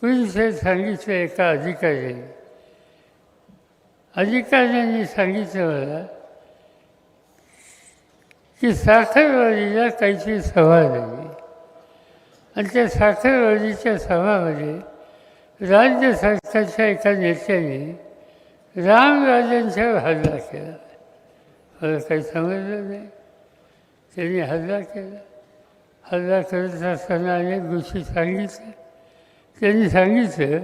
कुणीतरी सांगितलं एका अधिकाऱ्याने अधिकाऱ्यांनी सांगितलं मला की साखरवाडीला काहीतरी सभा झाली. आणि त्या साखरवाडीच्या सभामध्ये राज्य सरकारच्या एका नेत्याने रामराजांच्यावर हल्ला केला. मला काही समजलं नाही. त्यांनी हल्ला केला. हल्ला करत असताना अनेक गोष्टी सांगितल्या. त्यांनी सांगितलं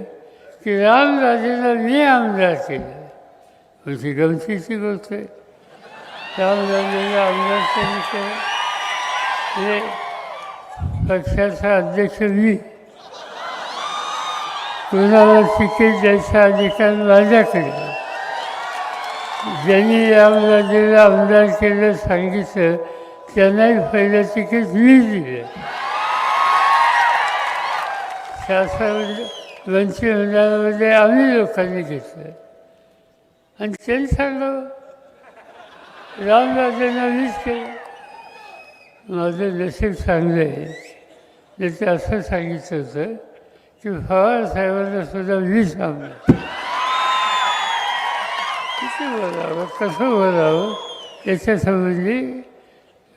की रामराजेला मी आमदार केलं. म्हणजे गमतीची गोष्ट आहे. रामराजेला आमदार त्यांनी केलं. हे पक्षाचा अध्यक्ष मी. कोणाला तिकीट द्यायचा अधिकार माझ्याकडे ज्यांनी रामराजेला आमदार केलं सांगितलं त्यांनाही पहिलं तिकीट मी दिलं. शासनामध्ये वंचित मंडळामध्ये आम्ही लोकांनी घेतलं आणि त्यांनी सांगावं रामराजांना मीच केलं माझं नशीब चांगलं आहे त्याचं असं सांगितलं होतं की फवार साहेबांना सुद्धा वीज आणलं किती बोलावं कसं बोलावं याच्यासंबंधी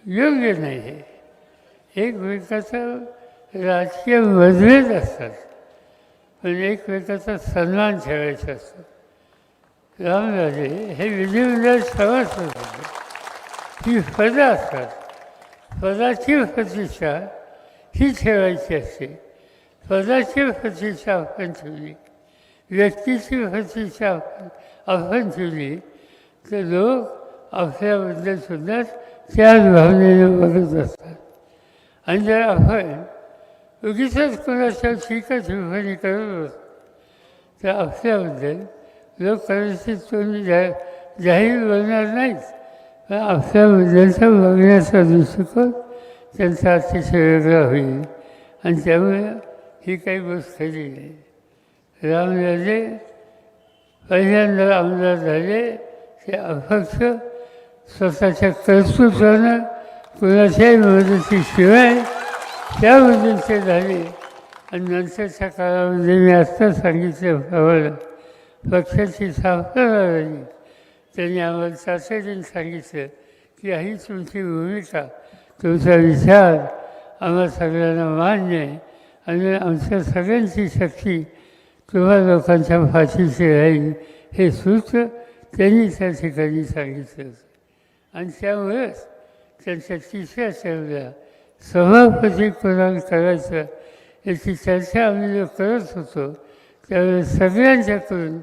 योग्य नाही आहे एकमेकाचं राजकीय मतभेद असतात. म्हणजे पण एकमेकाचा सन्मान ठेवायचा असतो. रामराजे हे विधिमंडळ सभासद होते. ही पदं असतात. पदाची प्रतिष्ठा ही ठेवायची असते. पदाची प्रतिष्ठा आपण ठेवली. व्यक्तीची प्रतिष्ठा आपण आपण ठेवली. तर लोक आपल्याबद्दल सुद्धा त्याच भावनेने बघत असतात. आणि जर आपण उगीच कोणाच्या ठीकच टिप्पणी करत तर आपल्याबद्दल लोक कदाचित कोणी जा जाहीर बोलणार नाहीत पण आपल्याबद्दलचा बघण्याचा दृष्टिकोन त्यांचा अतिशय वेगळा होईल आणि त्यामुळे ही काही गोष्ट खरी नाही रामराजे पहिल्यांदा आमदार झाले ते अपक्ष स्वतःच्या कर्तृत्वानं कुणाच्याही मदतीशिवाय त्यामधून ते झाले. आणि नंतरच्या काळामध्ये मी आत्ता सांगितल्याप्रमाणे पक्षाची स्थापना झाली. त्यांनी आम्हाला तातडीने सांगितलं की ही तुमची भूमिका तुमचा विचार आम्हा सगळ्यांना मान्य आहे. आणि आमच्या सगळ्यांची शक्ती तुम्हा लोकांच्या फाशीची राहील. हे सूत्र त्यांनी त्या ठिकाणी सांगितलं. होतं आणि त्यामुळेच त्यांच्या तिसऱ्या चरल्या सभापती कोणाला करायचं. याची चर्चा आम्ही जो करत होतो त्यावेळेस सगळ्यांच्याकडून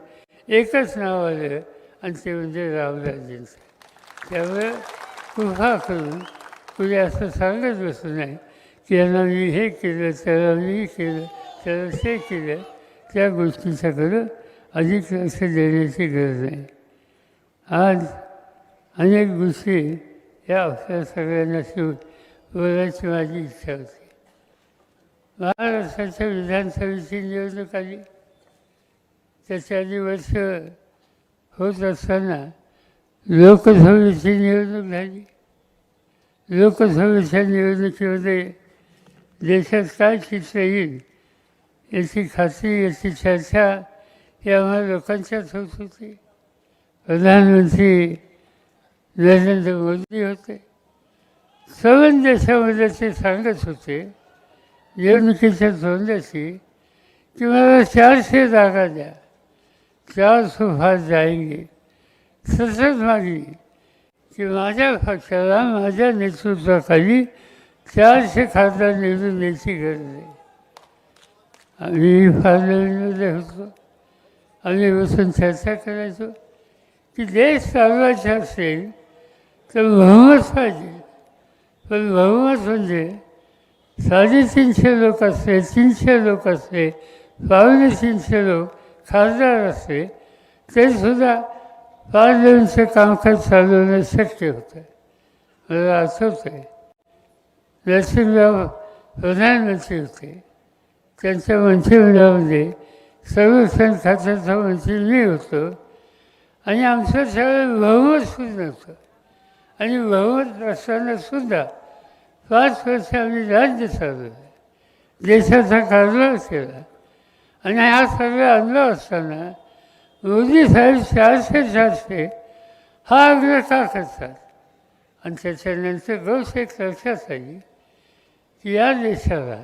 एकच नाव आलं आणि ते म्हणजे रामराजेंचं त्यामुळे कृपा करून कुणी असं सांगत बसू नाही की यांना मी हे केलं त्याला मी केलं त्याला ते केलं. त्या गोष्टीच्याकडं अधिक लक्ष देण्याची गरज नाही आज अनेक गोष्टी या आपल्या सगळ्यांना शिवून बोलायची माझी इच्छा होती महाराष्ट्राच्या विधानसभेची निवडणूक आली त्याच्या आधी वर्ष होत असताना लोकसभेची निवडणूक झाली. लोकसभेच्या निवडणुकीमध्ये देशात काय चित्र येईल याची खात्री याची चर्चा ही आम्हा लोकांच्याच होत होती. प्रधानमंत्री नरेंद्र मोदी होते. सर्व देशामध्ये ते सांगत होते. निवडणुकीच्या धोरणाशी की मला चारशे जागा द्या. चार सुभाष जायंगे. सतत मागणी की माझ्या पक्षाला माझ्या नेतृत्वाखाली चारशे खासदार निवडून द्यायची गरज आहे. आम्ही पार्लमेंटमध्ये होतो. आम्ही बसून चर्चा करायचो. की देश चालवायचा असेल तर बहुमत पाहिजे. पण बहुमत म्हणजे साडेतीनशे लोक असते तीनशे लोक असते पावणे तीनशे लोक खासदार असते ते सुद्धा पार्लमेंटचं कामकाज चालवणं शक्य होतं. मला आठवतं आहे नरसिंहराव प्रधानमंत्री होते. त्यांच्या मंत्रिमंडळामध्ये संरक्षण खात्याचा मंत्री मी होतो. आणि आमचं सगळं बहुमत सुद्धा नव्हतं आणि बहुमत असतानासुद्धा पाच वर्ष आम्ही राज्य चालवलं देशाचा कारभार केला आणि हा सगळा आणलं असताना मोदी साहेब चारशे चारशे हा आग्रह का करतात? आणि त्याच्यानंतर रोज एक लक्षात आली की या देशाला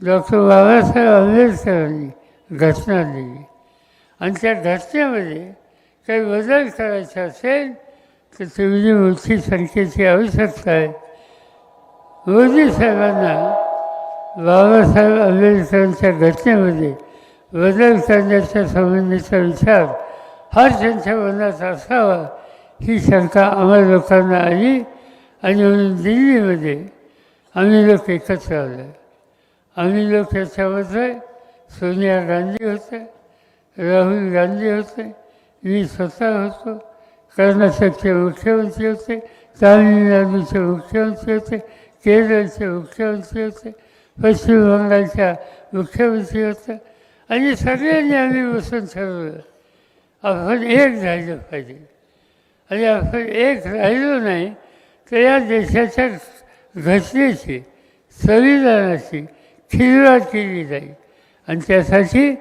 डॉक्टर बाबासाहेब आंबेडकरांनी घटना दिली. आणि त्या घटनेमध्ये काही बदल करायचा असेल तर तेवढी मोठी संख्येची आवश्यकता आहे. मोदी साहेबांना बाबासाहेब आंबेडकरांच्या घटनेमध्ये बदल करण्याच्या संबंधीचा विचार हर त्यांच्या मनात असावा ही शंका आम्हा लोकांना आली आणि म्हणून दिल्लीमध्ये आम्ही लोक एकत्र आलो. आम्ही लोक याच्यामध्ये सोनिया गांधी होते राहुल गांधी होते मी स्वतः होतो. कर्नाटकचे मुख्यमंत्री होते तामिळनाडूचे मुख्यमंत्री होते केरळचे मुख्यमंत्री होते पश्चिम बंगालच्या मुख्यमंत्री होत्या आणि सगळ्यांनी आम्ही बसून ठरवलं आपण एक राहिलं पाहिजे आणि आपण एक राहिलो नाही तर या देशाच्या घटनेची संविधानाची खिलवाड केली जाईल आणि त्यासाठी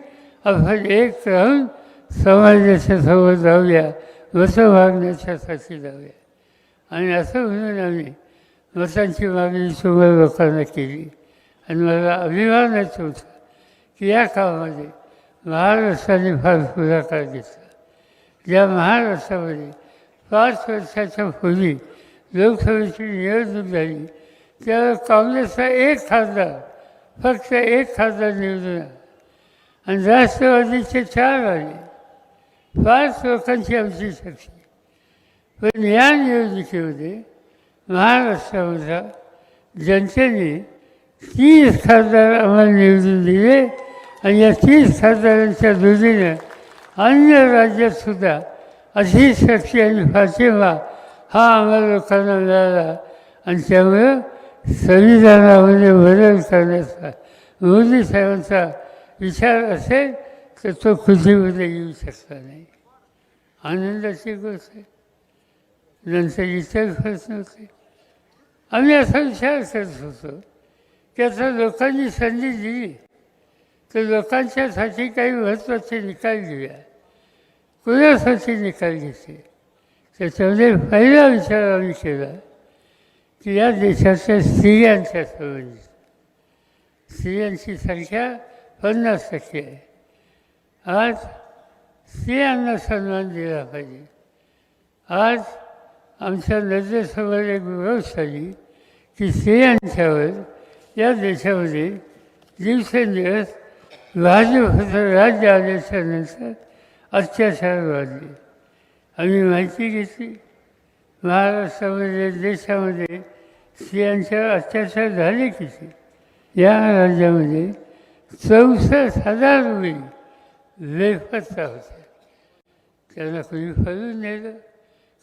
आपण एक राहून समाजाच्या समोर जाऊया मतं मागण्याच्यासाठी जाऊया आणि असं म्हणून आम्ही मतांची मागणी सुमार लोकांना केली. आणि मला अभिमानच होता की या कामामध्ये महाराष्ट्राने फार पुढाकार घेतला. ज्या महाराष्ट्रामध्ये पाच वर्षाच्या पूर्वी लोकसभेची निवडणूक झाली. त्यावेळेस काँग्रेसचा एक खासदार फक्त एक खासदार निवडून आला. आणि राष्ट्रवादीचे चार आले. पाच लोकांची आमची शक्ती पण या निवडणुकीमध्ये महाराष्ट्रामधल्या जनतेने तीस खासदार आम्हाला निवडून दिले आणि या तीस खासदारांच्या जोडीनं अन्य राज्यातसुद्धा अशी शक्ती आणि फातिमा हा आम्हाला लोकांना मिळाला आणि त्यामुळं संविधानामध्ये बदल करण्याचा मोदी साहेबांचा विचार असेल हो हो हो। तर तो खुशीमध्ये येऊ शकला नाही। आनंदाची गोष्ट आहे नंतर इतर प्रश्न नव्हते आम्ही असा विचार करत होतो की आता लोकांनी संधी दिली तर लोकांच्यासाठी काही महत्त्वाचे निकाल घेऊया कुणासाठी निकाल घेते त्याच्यामध्ये पहिला विचार आम्ही केला की या देशाच्या स्त्रियांच्या संबंधित स्त्रियांची संख्या पन्नास टक्के आहे। आज स्त्रियांना सन्मान दिला पाहिजे. आज आमच्या नजरेसमोर एक गोष्ट आली की स्त्रियांच्यावर या देशामध्ये दिवसेंदिवस भाजपचं राज्य आल्याच्यानंतर अत्याचार वाढले. आम्ही माहिती घेतली. महाराष्ट्रामध्ये देशामध्ये स्त्रियांच्यावर अत्याचार झाले किती या राज्यामध्ये चौसष्ट हजार रुपये बेपत्ता होत्या त्यांना कोणी फळून नेलं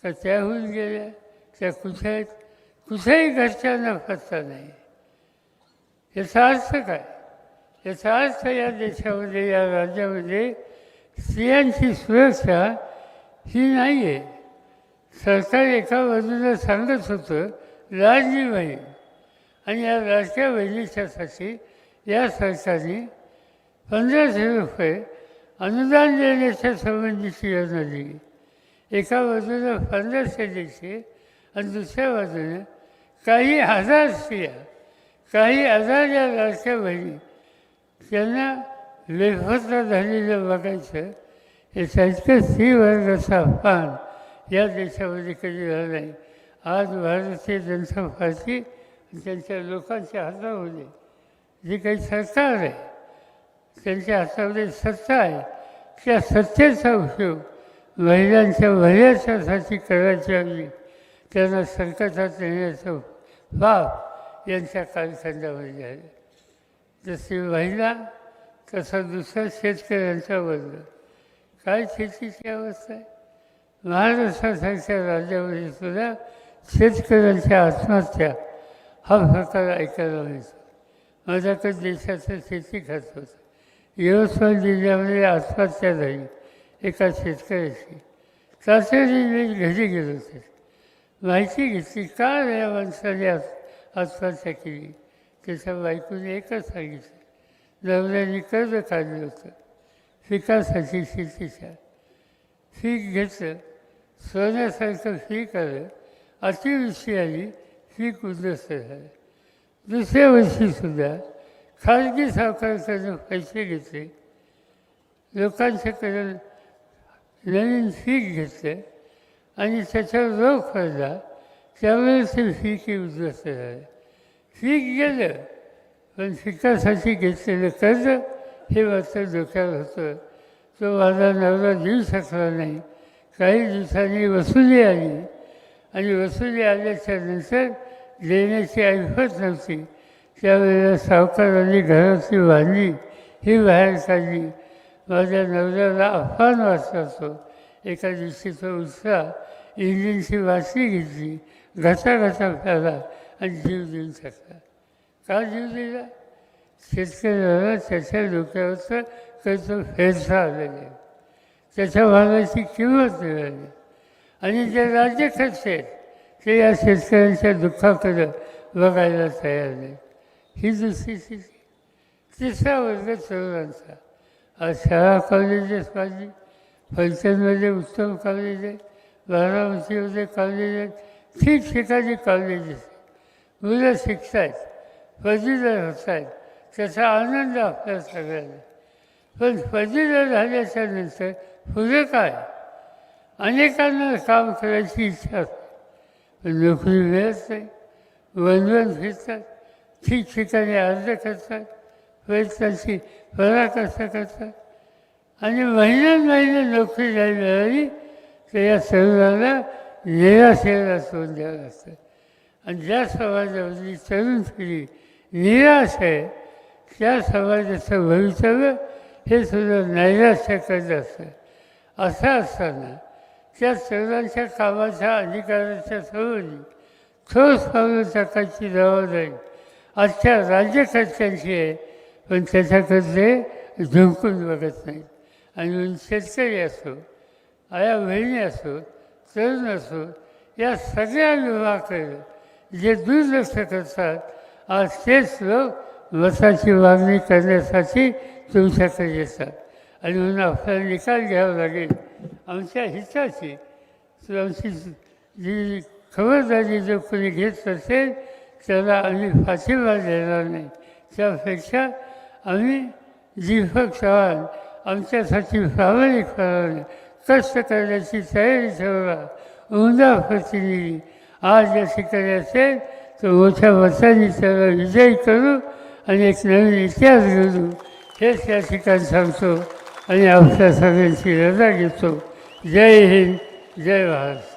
का त्याहून गेल्या त्या कुठे कुठेही घरच्यांना पत्ता नाही. याचा अर्थ काय? याचा अर्थ या देशामध्ये या राज्यामध्ये स्त्रियांची सुरक्षा ही नाही आहे सरकार एका बाजूला सांगत होतं लाडली बहीण. आणि या लाडक्या बहिणीच्यासाठी या सरकारने पंधराशे रुपये अनुदान देण्याच्या संबंधीची योजना दिली. एका बाजूनं पंधराशे द्यायचे आणि दुसऱ्या बाजूने काही हजार स्त्रिया काही हजार या लाडक्या बहिणी त्यांना बेफत्ता झालेलं बघायचं याचा इतकं स्त्री अपमान या देशामध्ये कधी झाला नाही. आज भारतीय जनता पार्टी त्यांच्या लोकांच्या हातामध्ये जे काही सरकार आहे त्यांच्या हातामध्ये सत्ता आहे. त्या सत्तेचा उपयोग महिलांच्या भल्याच्यासाठी करायची ऐवजी त्यांना संकटात येण्याचं बाब यांच्या कालखंडामध्ये झालं जशी महिला तसा दुसरा शेतकऱ्यांचा वर्ग. काय शेतीची अवस्था आहे? महाराष्ट्रासारख्या राज्यामध्ये सुद्धा शेतकऱ्यांच्या आत्महत्या हा प्रकार ऐकायला मिळतो. माझ्याकडे देशाचं शेती खात होतं. यवतमाळ जिल्ह्यामध्ये आत्महत्या झाली एका शेतकऱ्याची तातडीने मी घरी गेलो होते. माहिती घेतली का या माणसाने आत आत्महत्या केली? त्याच्या बायकोने एकच सांगितलं नवऱ्याने कर्ज काढलं होतं. पिकासाठी शेतीच्या पीक घेतलं सोन्यासारखं पीक आलं अतिवृष्टी आली पीक उद्ध्वस्त झालं. दुसऱ्या वर्षीसुद्धा खाजगी सावकाराकडून पैसे घेतले. लोकांच्याकडून नवीन पीक घेतलं आणि त्याच्यावर रोग पडला त्यामुळे ते पीकही उद्ध्वस्त झाले. फीक गेलं पण फिकासाठी घेतलेलं कर्ज हे मात्र डोक्यावर होतं. तो माझा नवरा देऊ शकला नाही. काही दिवसांनी वसुली आली आणि वसुली आल्याच्यानंतर देण्याची ऐपत नव्हती. त्यावेळेला सावकारांनी घराची बांधली ही बाहेर काढली. माझ्या नवऱ्याला अफान वाचला तो एका दिवशी तो उत्साह इंजिनची वाचली घेतली. घसा घसा प्याला आणि जीव देऊन टाकला. का जीव दिला? शेतकऱ्याला त्याच्या डोक्यावरचं त्याचं फेरसा आलेला आहे त्याच्या भागाची किंमत मिळाली. आणि जे राज्यकर्ते आहेत ते या शेतकऱ्यांच्या दुःखाकडं बघायला तयार नाही ही दुसरी स्थिती तिसरा वर्ग तरुणांचा आज शाळा कॉलेजेस माझी फलटणमध्ये उत्तम कॉलेज आहे बारामतीमध्ये कॉलेज आहेत ठिकठिकाणी कॉलेजेस मुलं शिकत आहेत पदवीधर होत आहेत त्याचा आनंद आपल्या सगळ्यांना पण पदवीधर झाल्याच्यानंतर पुढे काय अनेकांना काम करायची इच्छा असते पण नोकरी मिळत नाही वनवन फिरतात ठिकठिकाणी अर्ज करतात प्रयत्नाची पराकाष्ठा करतात. आणि महिन्यात महिने नोकरी नाही मिळाली तर या तरुणाला निराशेला तोंड द्यावं लागतं. आणि ज्या समाजामधली तरुण पिढी निराश आहे त्या समाजाचं भवितव्य हे सुद्धा नैराश्य करत असतं असं असताना त्या तरुणांच्या कामाच्या अधिकाराच्या समोर ठोस पावलं टाकायची जबाबदारी आजच्या राज्यकर्त्यांची आहे पण त्याच्याकडे झुंकून बघत नाहीत. आणि शेतकरी असो आया बहिणी असो तरुण असो या सगळ्या विभागाकडे जे दुर्लक्ष करतात आज तेच लोक मताची मागणी करण्यासाठी तुमच्याकडे येतात. आणि म्हणून आपल्याला निकाल घ्यावा लागेल. आमच्या हिताची आमची जी खबरदारी जर कोणी घेत असेल त्याला आम्ही फाशीला देणार नाही. त्यापेक्षा आम्ही दीपक चव्हाण आमच्यासाठी प्रामाणिकपणाने कष्ट करण्याची तयारी ठेवला उमदा प्रतिनिधी आज या ठिकाणी असेल तर मोठ्या मतांनी त्याला विजयी करू आणि एक नवीन इतिहास घडू हेच या ठिकाणी सांगतो आणि आपल्या सगळ्यांची रजा घेतो. जय हिंद जय भारत.